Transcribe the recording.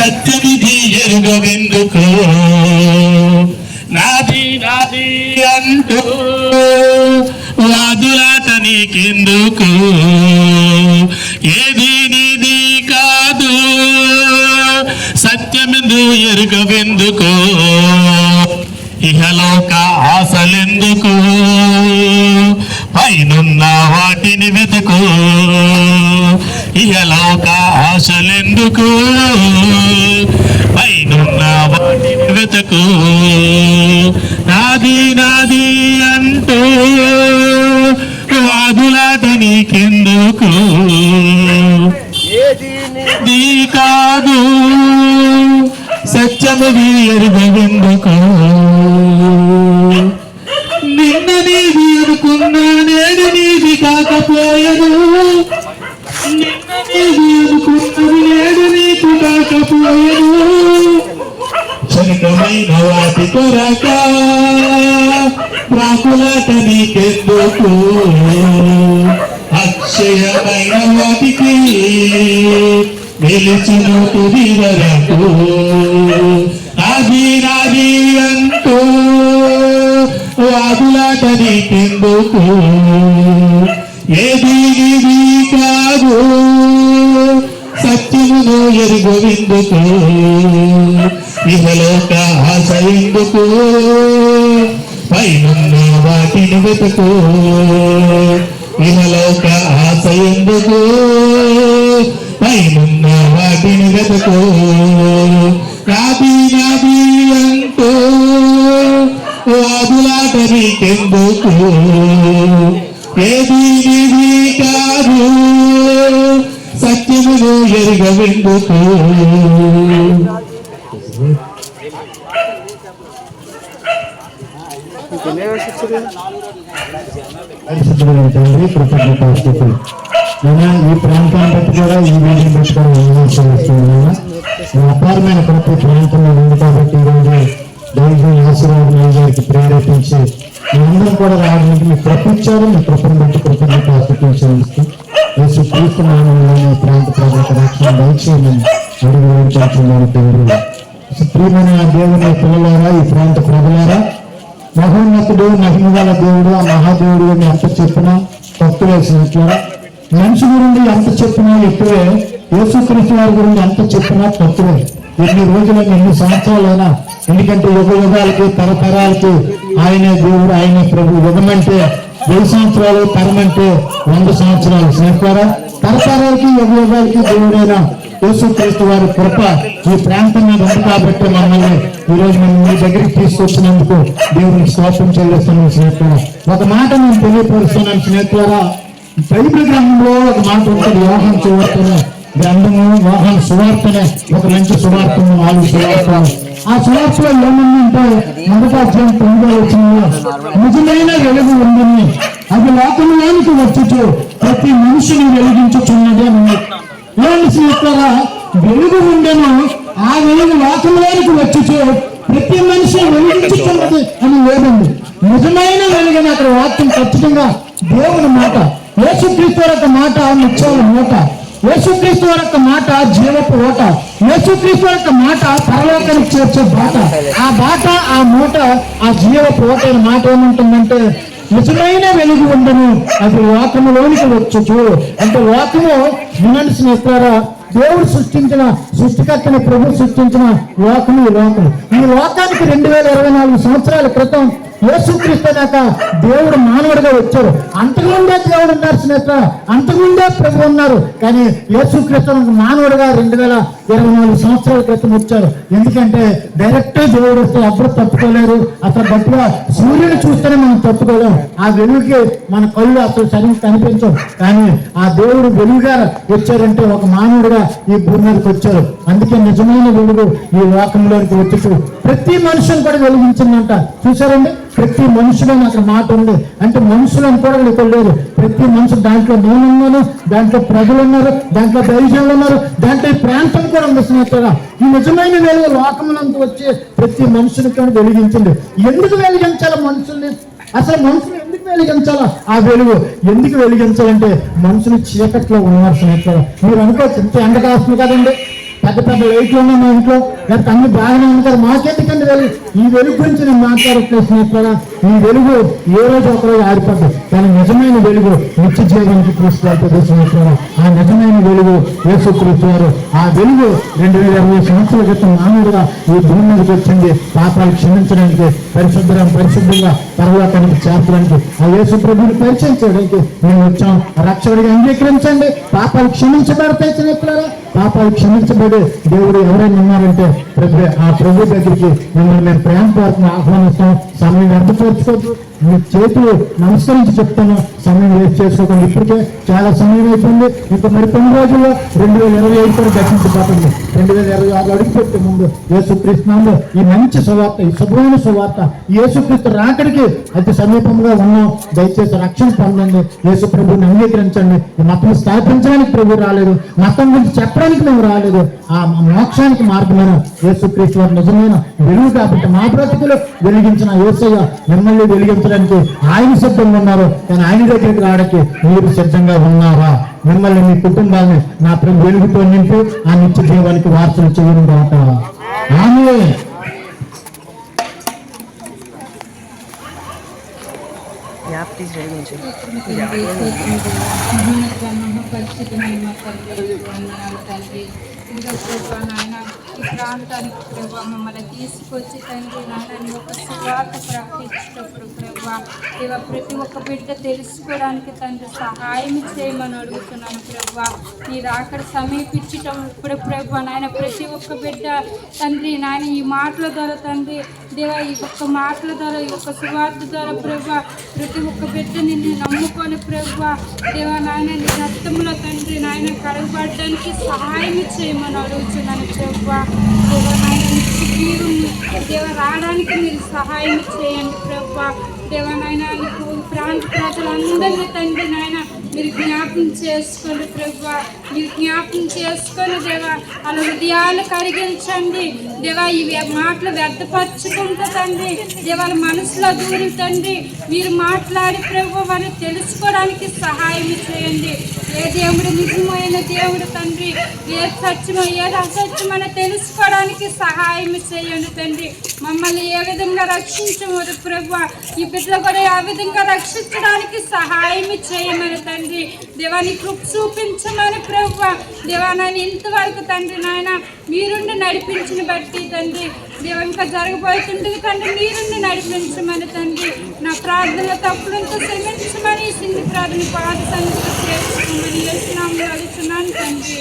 సత్యమిది ఎరుగవెందుకు? నాది నాది అంటూ వాదులాట నీకెందుకు? ఏది నీది కాదు సత్యమెందు ఎరుగవెందుకు? ఇహలోక ఆశలెందుకు? పైనున్న వాటిని వెతుకు? ఇహలోక ఆశలెందుకు? వెతుకు నాది నాది అంటూ వాదులాట నీకెందుకు? నీ కాదు సత్యముది ఎరుగెందుకు నిన్న నీది అనుకున్నా నేడు నీది కాకపోయను. కొరక ప్రాకులాట నీకెందుకు? అక్షయమైన వాటికి నిలిచిన తుది వరకు అది నాది అంటూ వాదులాట నీకెందుకు? ఏది కాదు? సత్యమును ఎరుగొందుకు ఇహలోక ఆశ ఎందుకు? పైనున్న వాటిని వెతుకు. ఇహలోక ఆశ ఎందుకు? పైనున్న వాటిని వెతుకు. నాది నాది అంటూ అదులాట నీకెందుకు ఏది నీది కాదు? సత్యమును ఎరుగవెందుకు తండ్రి కృతజ్ఞతాస్తుతులు నేను ఈ ప్రాంతాన్ని బట్టి కూడా ఈ వీడియో బట్టి కూడా విమర్శిస్తున్నాను అపారమైన కృప ప్రాంతంలో ఉంది కాబట్టి ఈరోజు దైవం ఆశీర్వాదం గారికి ప్రేరేపించి మీ అందరం కూడా రావడానికి మీ కృప ఇచ్చారు మీ కృపను బట్టి కృతజ్ఞతాస్తుతులు చెల్లిస్తూ రక్షణ అడుగు ప్రియమైన దేవుని పిల్లలారా ఈ ప్రాంత ప్రజలారా మహోన్నతుడు మహిమగల దేవుడు ఆ మహాదేవుడు అని ఎంత చెప్పినా తప్పు వేసినట్లుగా మనిషి గురించి ఎంత చెప్పినా ఎక్కువే యేసుక్రీస్తు వారి గురించి ఎంత చెప్పినా తక్కువే ఎన్ని రోజులైనా ఎన్ని సంవత్సరాలైనా ఎందుకంటే యుగ యుగాలకి తరతరాలకి ఆయనే దేవుడు ఆయనే ప్రభు. యుగమంటే వెయ్యి సంవత్సరాలు తరమంటే వంద సంవత్సరాలు. స్నేహితులారా తరతరాలకి యుగయుగాలకి దేవుడైన యేసుక్రీస్తు వారి కృప ఈ ప్రాంతం మీద ఉంది కాబట్టి మమ్మల్ని ఈ రోజు మీ దగ్గరికి తీసుకొచ్చినందుకు దేవుని స్తోత్రం చెల్లిస్తున్నాం స్నేహితుల ఒక మాట నేను తెలియపరుస్తున్నాను స్నేహితులారా బైబిల్ గ్రంథంలో ఒక మాట ఉంటుంది యోహం చూడతాను గ్రంథము వాహన సువార్తనే ఒక మంచి సువార్తను నాలుగు సువార్త ఆ సువార్తలో ఏముందంటే మొదట తొమ్మిదో వచ్చింది నిజమైన వెలుగు ఉందని అది లోకంలోనికి వచ్చుచు ప్రతి మనిషిని వెలిగించుచున్నది అని స్నేహితులారా వెలుగు ఉండను ఆ వెలుగు లోకంలోనికి వచ్చి ప్రతి మనిషి వెలిగించుతున్నది అని లేదండి. నిజమైన వెలుగని అక్కడ వాక్యం ఖచ్చితంగా దేవుని మాట యేసుక్రీస్తు యొక్క మాట నిత్యాల మూట యేసుక్రీస్తు యొక్క మాట జీవపు ఓట యేసుక్రీస్తు యొక్క మాట పరలోకానికి చేర్చే బాట. ఆ బాట ఆ మూట ఆ జీవపు ఓట మాట ఏముంటుందంటే నిజమైన వెలుగు ఉండను. అది లోకములోనికి వచ్చు అంటే లోకము వినండి స్నేహితులారా దేవుడు సృష్టించిన సృష్టికర్తని ప్రభు సృష్టించిన లోకము ఈ లోకం ఈ లోకానికి రెండు వేల ఇరవై నాలుగు సంవత్సరాల క్రితం యేసుక్రీస్తు దాక దేవుడు మానవుడిగా వచ్చారు అంతకుముందే దేవుడు ఉన్నారు స్నేహితుల అంతకుముందే ప్రభు ఉన్నారు. కానీ యేసుక్రీస్తు మానవుడిగా రెండు వేల ఇరవై నాలుగు సంవత్సరాల క్రితం వచ్చారు ఎందుకంటే డైరెక్ట్ దేవుడు వస్తే ఎవ్వరు తప్పుకోలేరు అసలు గట్టిగా సూర్యుని చూస్తేనే మనం తప్పుకోలేం ఆ వెలుగుకి మన కళ్ళు అసలు సరిగ్గా కనిపించవు. కానీ ఆ దేవుడు వెలుగుగా వచ్చారంటే ఒక మానవుడిగా ఈ భూమి మీదకి వచ్చారు అందుకే నిజమైన వెలుగు ఈ లోకంలోకి వచ్చి ప్రతి మనుషుని కూడా వెలిగించిందంట. చూసారండి ప్రతి మనుషులో అక్కడ మాట ఉంది. అంటే మనుషులను కూడా ఇక్కడ లేదు ప్రతి మనిషి దాంట్లో నేను ఉన్నాను దాంట్లో ప్రజలు ఉన్నారు దాంట్లో దైవజనులు ఉన్నారు దాంట్లో ఈ ప్రాంతం కూడా ఉంది స్నేహితుగా ఈ నిజమైన వెలుగు లోకమునంత వచ్చే ప్రతి మనుషుని కూడా వెలిగించింది. ఎందుకు వెలిగించాలి మనుషుల్ని? అసలు మనుషులు ఎందుకు వెలిగించాలా ఆ వెలుగు? ఎందుకు వెలిగించాలంటే మనుషులు చీకట్లో ఉన్నారు స్నేహితులు మీరు అనుకోవచ్చు ఎంత ఎండ కాస్తుంది కదండి? పెద్ద పెద్ద లైట్లు ఉన్నాయి మా ఇంట్లో. లేకపోతే అన్ని బాగానే ఉంది కదా. మాకెందుకంటే వెలుగు ఈ వెలుగు గురించి నేను మాట్లాడట్లేదు స్నేహితులారా ఈ వెలుగు ఏ రోజు ఒకరోజు ఆడిపోద్ది కానీ నిజమైన వెలుగు నిత్య జీవనానికి తీసుకెళ్తుంది ఆ నిజమైన వెలుగు యేసుక్రీస్తు వారు. ఆ వెలుగు రెండు వేల ఇరవై సంవత్సరాల క్రితం మానవుడుగా ఈ భూమి మీదకి వచ్చింది. పాపాలు క్షమించడానికి పరిశుభ్రం పరిశుద్ధంగా పరలోకానికి చేర్చడానికి ఆ యేసు ప్రభుని పరిచయం చేయడానికి మేము వచ్చాం. రక్షకుడిగా అంగీకరించండి. పాపాలు క్షమించబడతాయి స్నేహితులారా. పాపాలు క్షమించబడి దేవుడు ఎవరైనా ఉన్నారంటే ప్రభు ఆ ప్రభు దగ్గరికి మిమ్మల్ని మేము ప్రేమపూర్వకంగా ఆహ్వానిస్తాం. సమయం వ్యర్థపరచుకోవద్దు మీ చేతులు నమస్కరించి చెప్తాను. సమయం వేస్ట్ చేసుకోకండి. ఇప్పటికే చాలా సమయం అయిపోయింది. ఇంకా మరి కొన్ని రోజుల్లో రెండు వేల ఇరవై ఐదు కూడా దర్శించబోతుంది. రెండు వేల ఇరవై ఆరు అడుగుపెట్టే ముందు యేసుక్రీస్తునామలో ఈ మంచి సువార్త ఈ శుభ్రమైన సువార్త యేసుక్రీస్తు రాకడికి అతి సమీపంగా ఉన్నాం. దయచేసి రక్షణ పొందండి. యేసు ప్రభుని అంగీకరించండి. ఈ మతం స్థాపించడానికి ప్రభు రాలేదు. మతం గురించి చెప్పడానికి మేము రాలేదు. ఆ మోక్షానికి మార్గమైన యేసుక్రీస్తు వారు నిజమైన వెలుగు కాబట్టి మా బ్రతుకులు వెలిగించిన యేసయ్య మిమ్మల్ని వెలిగించడానికి ఆయన సిద్ధంగా ఉన్నారు కానీ ఆయన దగ్గరికి రావడానికి మీరు సిద్ధంగా ఉన్నారా? మిమ్మల్ని మీ కుటుంబాన్ని నా ప్రభు వెలుగుతో నింపి ఆ నిత్య జీవానికి వార్తలు చేయడం బాట ఆమె please ప్రభా నాయన? ఈ ప్రాంతానికి ప్రభా మమ్మల్ని తీసుకొచ్చి తండ్రి నాయన నీ యొక్క సువార్త ప్రకటించేటప్పుడు ప్రభా ఇవ ప్రతి ఒక్క బిడ్డ తెలుసుకోవడానికి తండ్రి సహాయం చేయమని అడుగుతున్నాను ప్రభా. నీ రాకడ సమీపించేటప్పుడు ప్రభా నాయన ప్రతి ఒక్క బిడ్డ తండ్రి నాయన ఈ మాటల ద్వారా తండ్రి దేవా ఈ ఒక్క మాటల ద్వారా ఈ ఒక్క సువార్త ద్వారా ప్రభా ప్రతి ఒక్క బిడ్డ నిన్ను నమ్ముకొని ప్రభా దేవా నాయన నీ రక్తంలో తండ్రి నాయన కడగబడడానికి సహాయం చేయమని అడుగుతున్నాను ప్రభా దేవా నాయన దేవ రావడానికి మీరు సహాయం చేయండి ప్రభా. దేవనాయన ప్రాంత ప్రజలందరినీ తండ్రి నాయన మీరు జ్ఞాపకం చేసుకోండి ప్రభు. మీరు జ్ఞాపకం చేసుకొని దేవా. వాళ్ళ హృదయాలు కరిగించండి. దేవా ఇవి మాటలు వ్యర్థపరచుకుంటూ తండ్రి. దేవాల మనసులో దూరి తండ్రి మీరు మాట్లాడి ప్రభు వారిని తెలుసుకోవడానికి సహాయం చేయండి. ఏ దేవుడు నిజమైన దేవుడు తండ్రి? ఏ సత్యమో ఏది అసత్యమని తెలుసుకోవడానికి సహాయం చేయండి తండ్రి. మమ్మల్ని ఏ విధంగా రక్షించమని ప్రభు. ఈ బిడ్డలు కూడా ఆ విధంగా రక్షించడానికి సహాయం చేయమని తండ్రి. దేవాని కృప చూపించమని ప్రభు దేవానాన్ని ఇంతవరకు తండ్రి నాయన మీరుండి నడిపించిన బట్టి తండ్రి. దేవ ఇంకా జరగబోతుంటుంది తండ్రి మీరుండి నడిపించమని తండ్రి. నా ప్రార్థన తప్పులంతా శ్రమించమని ఈ సింధు ప్రార్థన పాద సన్నిధిలో చేసుకోమని చేస్తున్నాము అడుగుతున్నాను తండ్రి.